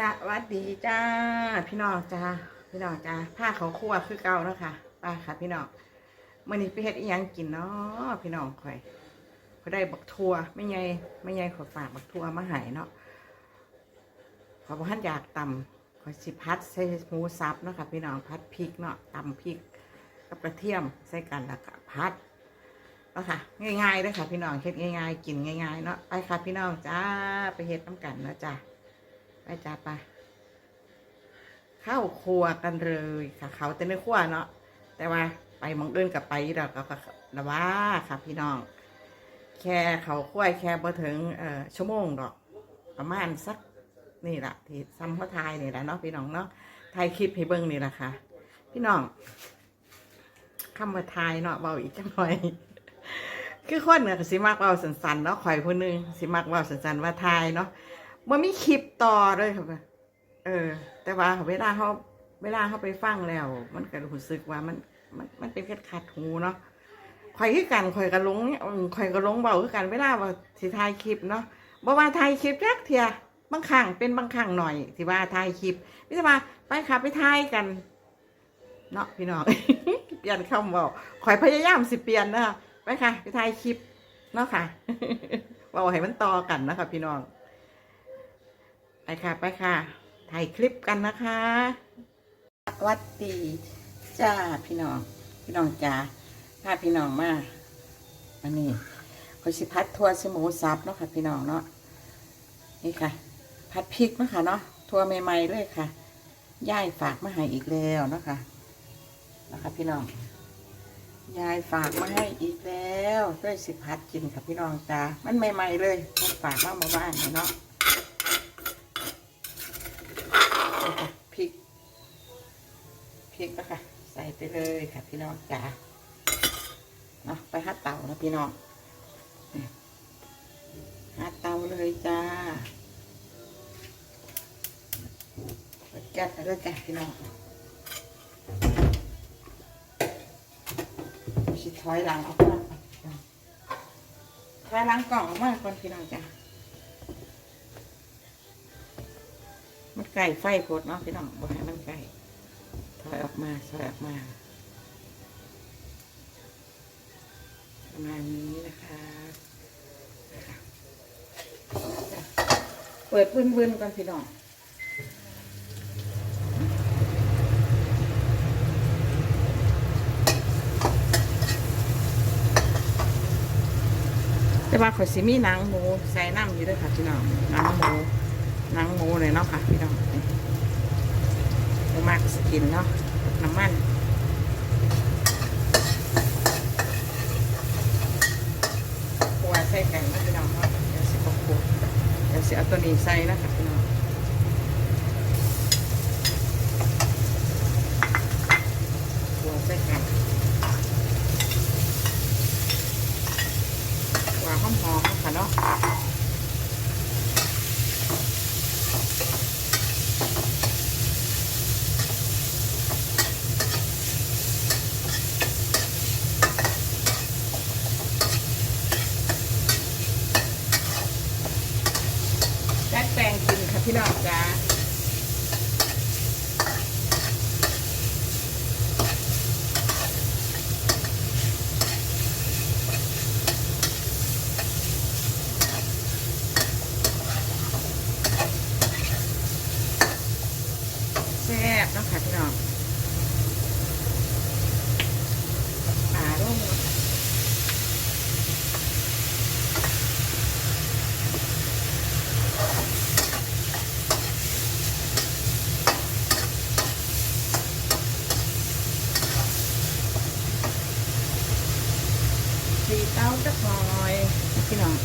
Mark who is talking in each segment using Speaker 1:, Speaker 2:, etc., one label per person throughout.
Speaker 1: สวัสดีจ้า พี่น้องจ้าพี่น้องจ้าผ้าเขาคั่วคือเก่าแล้วค่ะไปค่ะ พี่น้องมื่อนี้ไปเฮ็ดอีหยังกินเนาะพี่น้องข่อยข่อยได้บักทัวไม่ไงไม่ไงข่อยฝากบักทัวมาให้เนาะขอยบอท่านอยากตำข่อยสิพัดใส่หมูสับเนาะค่ะ พี่น้องพัดพริกเนาะตำพริกกับกระเทียมใส่กันแล้วก็พัดเนาะค่ะ ง่ายๆเลยค่ะ พี่น้องเฮ็ดง่าย ๆ กินง่ายๆเนาะไปค่ะ พี่น้องจ้าไปเฮ็ดน้ำกันเนาะจ้า ไปจ้าไปเข้าครัวกันเลยค่ะ เขาแต่ในครัวเนาะแต่ว่าไปมองเดินกับไปเราก็ละว่าค่ะพี่น้อง แค่เขาครัวแค่บ่ถึงเอ่อชั่วโมงดอก ประมาณสักนี่แหละที่ซ้ำเขาทายนี่แหละเนาะพี่น้องเนาะถ่ายคลิปให้เบิ่งนี่แหละค่ะ พี่น้องคำว่าทายเนาะเบาอีกจังหน่อยคือคนเนี่ยสิมักเบาสันๆเนาะข่อยผู้นึงสิมักเบาสันๆว่าทายเนาะ มันมีคลิปต่อเลยค่ะเออ แต่ว่าเวลาเขาเวลาเขาไปฟังแล้ว มันก็รู้สึกว่ามันมันมันเป็นแค่ขัดหูเนาะข่อยคือกันข่อยก็ลงเนี่ยอืมข่อยก็ลงเบาคือกันเวลาว่าสิถ่ายคลิปเนาะบ่ว่าถ่ายคลิปจักเทียบางครั้งเป็นบางครั้งหน่อยที่ว่าถ่ายคลิปไม่ใช่ว่าไปค่ะไปถ่ายกัน เนาะพี่น้องเปลี่ยนคำบอกข่อยพยายามสิเปลี่ยนนะไปค่ะ ไปถ่ายคลิปเนาะค่ะเว่าให้มันต่อกันนะคะพี่น้อง ไปค่ะไปค่ะ ถ่ายคลิปกันนะคะสวัสดีจ้าพี่น้อง พี่น้องจ้าพาพี่น้องมาอันนี้ขอสิพัดทัวร์สหมูสับเนาะค่ะ พี่น้องเนาะนี่ค่ะ พัดพริกเนาะคะเนาะทัวร์ใหม่ๆเลยค่ะย่ายฝากมาให้อีกแล้วเนาะคะนะคะพี่น้องยายฝากมาให้อีกแล้วด้วยสิพัดกินค่ะพี่น้องจ้ามันใหม่ๆเลยฝากมาเมื่อวานเนาะ นี่ค่ะพริก พริกนะคะใส่ไปเลยค่ะพี่น้องจ๋าเนาะไปหาเตานะพี่น้องหาเตาเลยจ้าเปิดแก๊สไปเลยจ้ะพี่น้องชิถอยหลังออกมาถอยหลังกล่องออกมาก่อนพี่น้องจ้ามันไก่ไฟโพดเนาะพี่น้องบอกให้มันไก่ อยออกมาถอยออกมาประมาณนี้นะคะเปิดวืนๆกันพี่น้องแต่ว่าข่อยสิมีหนังหมูใส่น้ำอยู่ด้วยค่ะพี่น้องหนังหมูหนังหมูเลยเนาะค่ะพี่น้อง นี่มากสกินเนาะน้ำมันหัวใส่ไก่นะพี่น้องเนาะเดี๋ยวสิบขวดเดี๋ยวสิเอาตัวนี้ใส่นะคะพี่น้องขัวใส่ไก่ขัวหอมๆนะคะเนาะ แตงกินค่ะพี่น้องจ้าแซ่บนะคะพี่น้องปลาร่มเนาะค่ะ สีเต้าจักหน่ อยพี่น้อง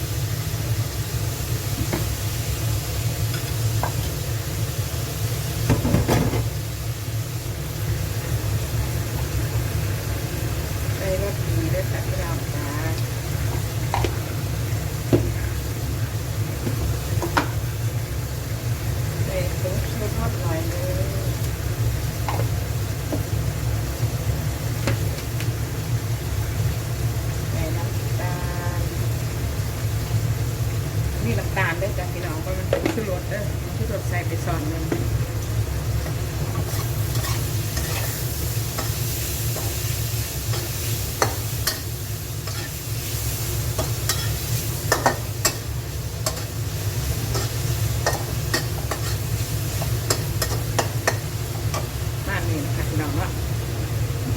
Speaker 1: ใส่รสดีด้วยค่ะพี่น้องค่ะใส่ผงชูรสหน่อยนึง ใส่น้ำตาลนี่น้ำตาลเด้อจ้ะพี่น้องเพราะมันเป็นชูรสเด้อชูรสใส่ไปซอนหนึ่ง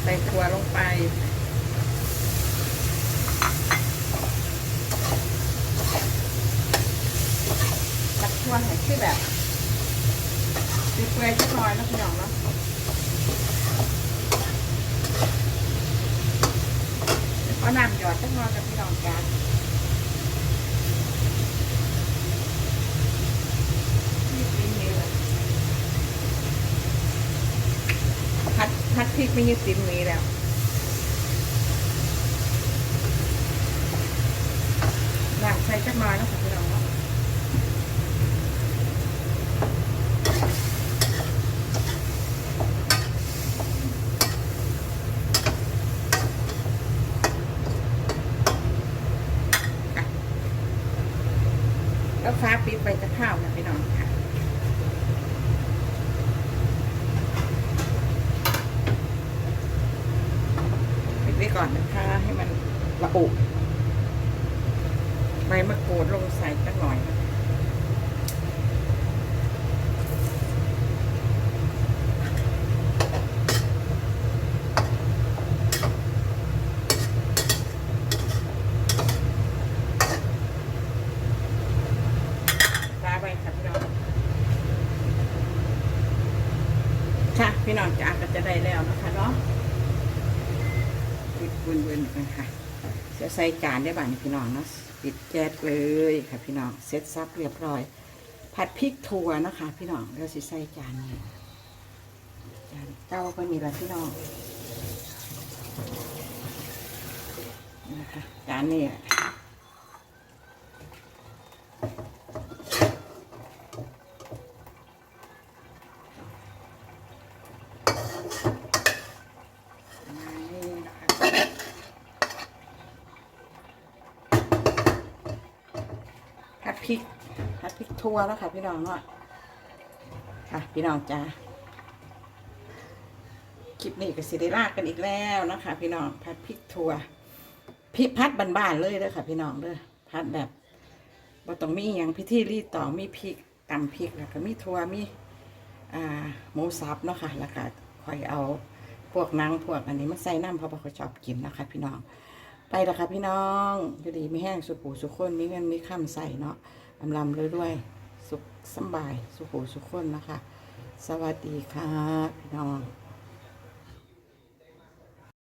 Speaker 1: ใส่ถั่วลงไป ตักถั่วให้คือแบบเปื่อยๆสักหน่อยนะพี่น้องเนาะเอาน้ำหยอดสักหน่อยกับพี่น้องกันปีนี้เลย พัดพริกไม่ยึดติมนี้แล้วน้ำใช้จักหน่อยนะคะพี่น้องเนาะ แล้วฟ้าปิดไปจะข้าวนะพี่น้องค่ะปิดไว้ ก่อนนะคะ ให้มันระอุใบมะกรูดลงใส่สักหน่อยนะลาไปค่ะพี่น้องค่ะพี่น้องจ๋าก็จะได้แล้วนะคะเนาะ วนๆกันค่ะเสียใส่จานได้บ้างพี่น้องเนาะปิดแก๊สเลยค่ะพี่น้องเซ็ตซับเรียบร้อย ผัดพริกถั่วนะคะ พี่น้องเราสิใส่จานนี้จานเต้าก็มีละพี่น้องนี่นะคะจานนี้ประมาณนี้นะคะผัด พริกผัดพริกทั่วแล้วค่ะ พี่น้องเนาะค่ะ พี่น้องจ้าคลิปนี้ก็สิได้ลากกันอีกแล้วนะคะ พี่น้องผัดพริกทั่วพริกพัดบ้านๆเลยเด้อค่ะ พี่น้องเด้อพัดแบบบ่ต้องมีอย่างพิธีรีดตองมีพริกตำพริกแล้วก็มีทั่วมีอ่าหมูสับเนาะค่ะแล้วก็คอยเอาพวกนังพวกอันนี้มาใส่น้ำเพราะว่าเขาชอบกินนะคะ พี่น้อง ไปละค่ะพี่น้องอยู่ดีไม่แห้งสุขูสุขคนมีเงินมีข้ามใส่เนาะลำลำเลยด้วยสุขสบายสุขูสุขคนนะคะ สวัสดีค่ะพี่น้อง